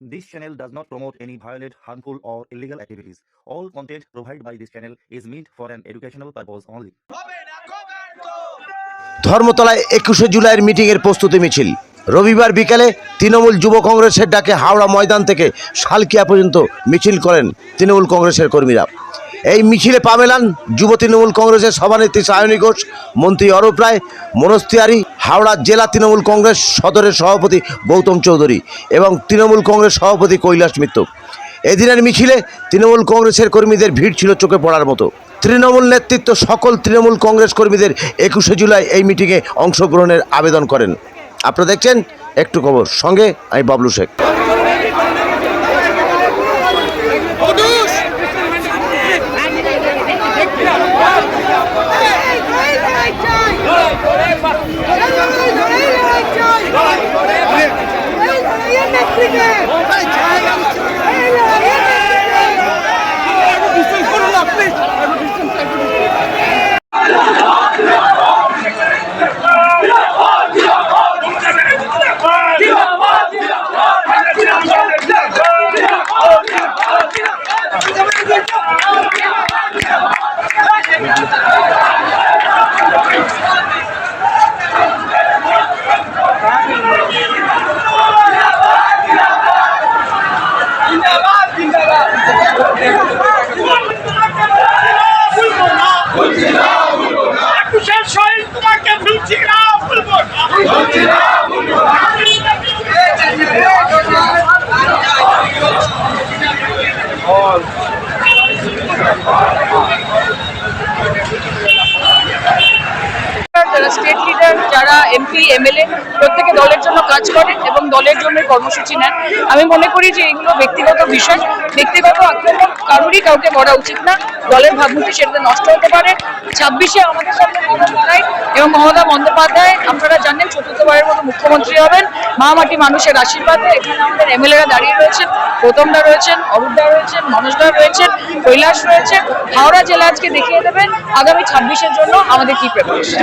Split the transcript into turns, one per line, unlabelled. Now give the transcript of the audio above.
This channel does not promote any violent, harmful, or illegal activities. All content provided by this channel is meant for an educational purpose only.
ধর্মতলায় একুশে জুলাইয়ের মিটিংয়ের প্রস্তুতি মিছিল রবিবার বিকেলে তৃণমূল যুব কংগ্রেসের ডাকে হাওড়া ময়দান থেকে শালকিয়া পর্যন্ত মিছিল করেন তৃণমূল কংগ্রেসের কর্মীরা এই মিছিলে পা মেলান যুব তৃণমূল কংগ্রেসের সভানেত্রী সায়নী ঘোষ মন্ত্রী অরূপ রায় মনোজ তিওয়ারি হাওড়া জেলা তৃণমূল কংগ্রেস সদরের সভাপতি গৌতম চৌধুরী এবং তৃণমূল কংগ্রেস সভাপতি কৈলাস মিত্র। এদিনের মিছিলে তৃণমূল কংগ্রেসের কর্মীদের ভিড় ছিল চোখে পড়ার মতো। তৃণমূল নেতৃত্ব সকল তৃণমূল কংগ্রেস কর্মীদের একুশে জুলাই এই মিটিংয়ে অংশগ্রহণের আবেদন করেন। আপনারা দেখছেন একটু খবর। সঙ্গে আমি বাবলু শেখ।
স্টেট লিডার, যারা এমপি, এমএলএ, প্রত্যেকে দলের জন্য কাজ করেন এবং দলের জন্য কর্মসূচি নেন। আমি মনে করি যে এগুলো ব্যক্তিগত বিষয়। ব্যক্তিগত আক্রমণ কারোরই কাউকে করা উচিত না। দলের ভাবমূর্তি সেটাতে নষ্ট হতে পারে। ছাব্বিশে আমাদের সামনে রায় এবং মমতা বন্দ্যোপাধ্যায়, আপনারা জানেন চতুর্থবারের মতো মুখ্যমন্ত্রী হবেন। মা মাটি মানুষের আশীর্বাদে এখানে আমাদের এমএলএরা দাঁড়িয়ে রয়েছেন। গৌতমদা রয়েছেন অরূপদা রয়েছেন মনোজদা রয়েছেন, কৈলাস রয়েছেন। হাওড়া জেলা আজকে দেখিয়ে দেবেন আগামী ছাব্বিশের জন্য আমাদের কি প্রেপারেশন